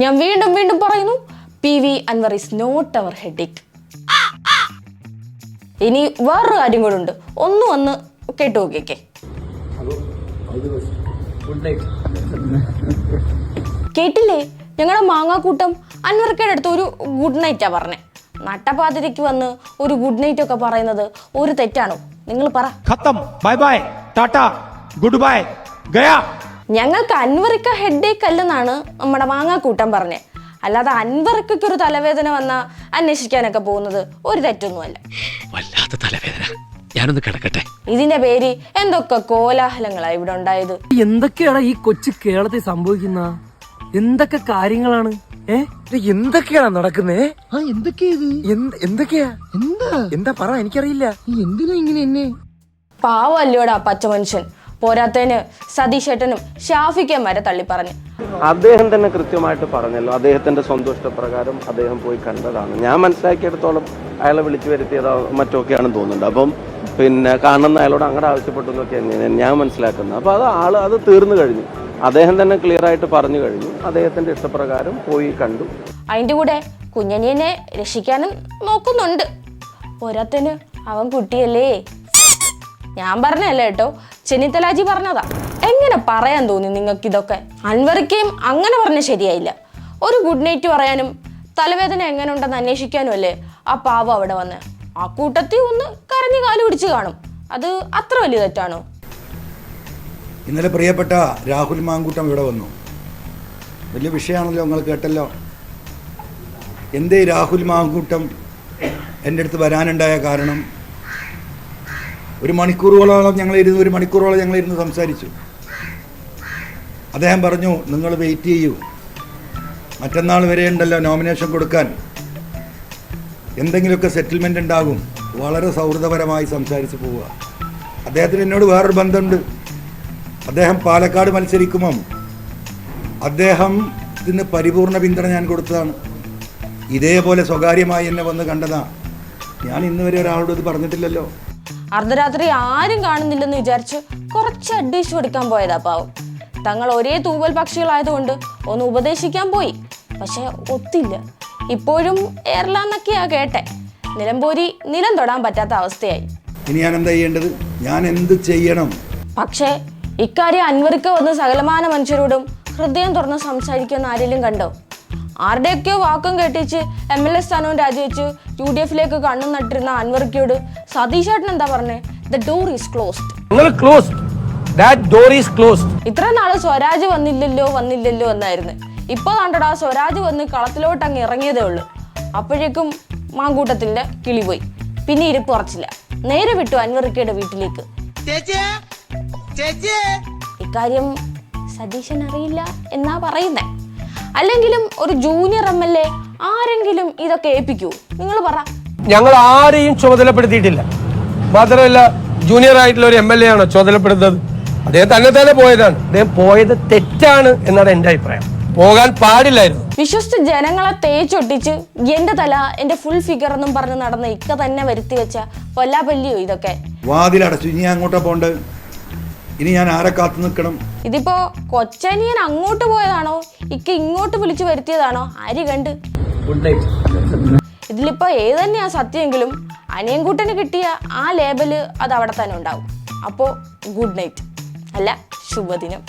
ഞാൻ വീണ്ടും വീണ്ടും പറയുന്നു P V Anwar is not our headache ഇനി വേറൊരു കാര്യം കൂടെ ഉണ്ട്. ഒന്ന് വന്ന് കേട്ടു നോക്കിയൊക്കെ. കേട്ടില്ലേ? ഞങ്ങളുടെ മാങ്ങാക്കൂട്ടം അൻവർക്കയുടെ അടുത്ത് ഒരു ഗുഡ് നൈറ്റാ പറഞ്ഞേ. നട്ടപാതിരയ്ക്ക് വന്ന് ഒരു ഗുഡ് നൈറ്റ് ഒക്കെ പറയുന്നത് ഒരു തെറ്റാണോ? നിങ്ങൾ പറ. ഖത്തം. Bye bye tata good bye Gaya. ഞങ്ങൾക്ക് അൻവറിക്ക ഹെഡേക്ക് അല്ലെന്നാണ് നമ്മുടെ മാങ്ങാക്കൂട്ടം പറഞ്ഞത് അല്ലാതെ അൻവറിക്കൊക്കെ ഒരു തലവേദന വന്ന അന്വേഷിക്കാനൊക്കെ പോകുന്നത് ഒരു തെറ്റൊന്നുമല്ല. വല്ലാത്ത തലവേദന. ഞാനൊന്ന് കിടക്കട്ടെ. ഇതിന്റെ പേര് എന്തൊക്കെ കോലാഹലങ്ങളാ ഇവിടെ ഉണ്ടായത്? എന്തൊക്കെയാണ് ഈ കൊച്ചു കേരളത്തിൽ സംഭവിക്കുന്ന? എന്തൊക്കെ കാര്യങ്ങളാണ്? ഏ? എന്തൊക്കെയാണ് നടക്കുന്നേ? ആ എന്തൊക്കെയാ ഇത്? എന്തൊക്കെയാ? എന്താ? എന്താ പറ എനിക്കറിയില്ല. നീ എന്തിനാ ഇങ്ങനെ എന്നെ? പാവല്ലോടാ പച്ച മനുഷ്യൻ പോരാത്തതിന് സതീഷേട്ടനും ഷാഫിക്കൻ വരെ തള്ളി പറഞ്ഞു അദ്ദേഹം തന്നെ കൃത്യമായിട്ട് പറഞ്ഞല്ലോ. അദ്ദേഹത്തിന്റെ സന്തോഷപ്രകാരം ഇഷ്ടപ്രകാരം അദ്ദേഹം പോയി കണ്ടതാണ്. ഞാൻ മനസ്സിലാക്കിയെടുത്തോളം അയാളെ വിളിച്ചു വരുത്തിയതോ മറ്റൊക്കെയാണെന്ന് തോന്നുന്നുണ്ട് അപ്പം പിന്നെ കാണുന്ന അയാളോട് അങ്ങോട്ട് ആവശ്യപ്പെട്ടു എന്നൊക്കെയാണ് ഞാൻ മനസ്സിലാക്കുന്നത്. അപ്പോൾ അത് ആൾ അത് തീർന്നു കഴിഞ്ഞു. അദ്ദേഹം തന്നെ ക്ലിയർ ആയിട്ട് പറഞ്ഞു കഴിഞ്ഞു. അദ്ദേഹത്തിന്റെ ഇഷ്ടപ്രകാരം പോയി കണ്ടു. അതിന്റെ കൂടെ കുഞ്ഞനിയനെ രക്ഷിക്കാനും നോക്കുന്നുണ്ട്. പോരാത്തതിന് അവൻ കുട്ടിയല്ലേ? ഞാൻ പറഞ്ഞല്ല കേട്ടോ. ചെന്നിത്തലാജി പറഞ്ഞതാ. എങ്ങനെ പറയാൻ തോന്നി നിങ്ങൾക്ക് ഇതൊക്കെ അൻവറിക്കയും അങ്ങനെ പറഞ്ഞ ശരിയായില്ല. ഒരു ഗുഡ് നൈറ്റ് പറയാനും തലവേദന എങ്ങനെ ഉണ്ടെന്ന് അന്വേഷിക്കാനും അല്ലേ ആ പാവം അവിടെ വന്ന്. ആ കൂട്ടത്തിൽ ഒന്ന് കരഞ്ഞു കാലു പിടിച്ച് കാണും. അത് അത്ര വലിയ തെറ്റാണോ? ഇന്നലെ പ്രിയപ്പെട്ട രാഹുൽ മാങ്കൂട്ടം ഇവിടെ വന്നു. വലിയ വിഷയമാണല്ലോ നിങ്ങൾ കേട്ടല്ലോ. എന്തേ രാഹുൽ മാങ്കൂട്ടം എന്റെ അടുത്ത് വരാനുണ്ടായ കാരണം? ഒരു മണിക്കൂറുകളോളം ഞങ്ങൾ ഇരുന്ന് ഒരു മണിക്കൂറോളം ഞങ്ങൾ ഇരുന്ന് സംസാരിച്ചു. അദ്ദേഹം പറഞ്ഞു നിങ്ങൾ വെയിറ്റ് ചെയ്യൂ. മറ്റന്നാൾ വരെ ഉണ്ടല്ലോ നോമിനേഷൻ കൊടുക്കാൻ. എന്തെങ്കിലുമൊക്കെ സെറ്റിൽമെന്റ് ഉണ്ടാകും. വളരെ സൗഹൃദപരമായി സംസാരിച്ച് പോവുക. അദ്ദേഹത്തിന് എന്നോട് വേറൊരു ബന്ധമുണ്ട്. അദ്ദേഹം പാലക്കാട് മത്സരിക്കുമ്പം അദ്ദേഹത്തിന് പരിപൂർണ പിന്തുണ ഞാൻ കൊടുത്തതാണ്. ഇതേപോലെ സ്വകാര്യമായി എന്നെ വന്ന് കണ്ടതാണ് ഞാൻ ഇന്നുവരെ ഒരാളോട് ഇത് പറഞ്ഞിട്ടില്ലല്ലോ. അർദ്ധരാത്രി ആരും കാണുന്നില്ലെന്ന് വിചാരിച്ച് കുറച്ച് അഡ്വൈസ് കൊടുക്കാൻ പോയതാ പാവം. തങ്ങൾ ഒരേ തൂവൽ പക്ഷികളായതുകൊണ്ട് ഒന്ന് ഉപദേശിക്കാൻ പോയി. പക്ഷെ ഒത്തില്ല. ഇപ്പോഴും എയർലാന്നൊക്കെയാ കേട്ടെ. നിലമ്പൂരി നിലം തൊടാൻ പറ്റാത്ത അവസ്ഥയായി. ഇനി ഞാൻ എന്താ ചെയ്യേണ്ടത്? ഞാൻ എന്ത് ചെയ്യണം? പക്ഷേ ഇക്കാര്യം അൻവർക്ക് വന്ന് സകലമാന മനുഷ്യരോടും ഹൃദയം തുറന്ന് സംസാരിക്കുന്ന ആരെങ്കിലും കണ്ടോ? ആരുടെയൊക്കെയോ വാക്കും കേട്ടിച്ച് എം എൽ എ സ്ഥാനവും രാജിവെച്ച് യു ഡി എഫിലേക്ക് കണ്ണും നട്ടിരുന്ന അൻവർക്കയോട് സതീഷേട്ടൻ എന്താ പറഞ്ഞേ? ദ ഡോർ ഈസ് ക്ലോസ്ഡ് നിങ്ങൾ closed that door is closed ഇത്ര നാൾ സ്വരാജ് വന്നില്ലല്ലോ വന്നില്ലല്ലോ എന്നായിരുന്നു. ഇപ്പൊ കണ്ടടാ സ്വരാജ് വന്ന് കളത്തിലോട്ട് അങ്ങ് ഇറങ്ങിയതേ ഉള്ളൂ. അപ്പോഴേക്കും മാങ്കൂട്ടത്തിന്റെ കിളി പോയി. പിന്നെ ഇരിപ്പ് ഉറച്ചില്ല. നേരെ വിട്ടു അൻവറിക്കയുടെ വീട്ടിലേക്ക്. ഇക്കാര്യം സതീശൻ അറിയില്ല എന്നാ പറയുന്നേ. അല്ലെങ്കിലും ഒരു ജൂനിയർ എം എൽ എ ആരെങ്കിലും ഇതൊക്കെ ഏൽപ്പിക്കൂ. നിങ്ങൾ പറ. ഞങ്ങൾ ആരെയും ചുമതലപ്പെടുത്തിയിട്ടില്ല. മാത്രമല്ല ജൂനിയർ ആയിട്ടുള്ള ഒരു എം എൽ എ ആണോ ചുമതലപ്പെടുത്തുന്നത്? അദ്ദേഹം തന്നെ തന്നെ പോയതാണ്. അദ്ദേഹം പോയത് തെറ്റാണ് എന്നാണ് എന്റെ അഭിപ്രായം. പോകാൻ പാടില്ലായിരുന്നു. വിശ്വസിച്ച് ജനങ്ങളെ തേച്ചൊട്ടിച്ച് എന്റെ തല എന്റെ ഫുൾ ഫിഗർ എന്നും പറഞ്ഞ് നടന്ന ഇക്ക തന്നെ വരുത്തി വെച്ച പൊല്ലാപല്ലിയോ ഇതൊക്കെ? വാതിലടച്ചു. ഇനി അങ്ങോട്ട് പോണ്ടത് ഇനി ഞാൻ ആരെ കാത്തു നിൽക്കണം? ഇതിപ്പോ കൊച്ചനിയൻ അങ്ങോട്ട് പോയതാണോ? ഇക്ക ഇങ്ങോട്ട് വിളിച്ചു വരുത്തിയതാണോ? ആര് കണ്ട്. ഇതിലിപ്പോ ഏത് തന്നെയാ സത്യമെങ്കിലും അനിയൻകുട്ടന് കിട്ടിയ ആ ലേബൽ അത് അവിടെ തന്നെ ഉണ്ടാവും. അപ്പോൾ ഗുഡ് നൈറ്റ് അല്ല ശുഭദിനം.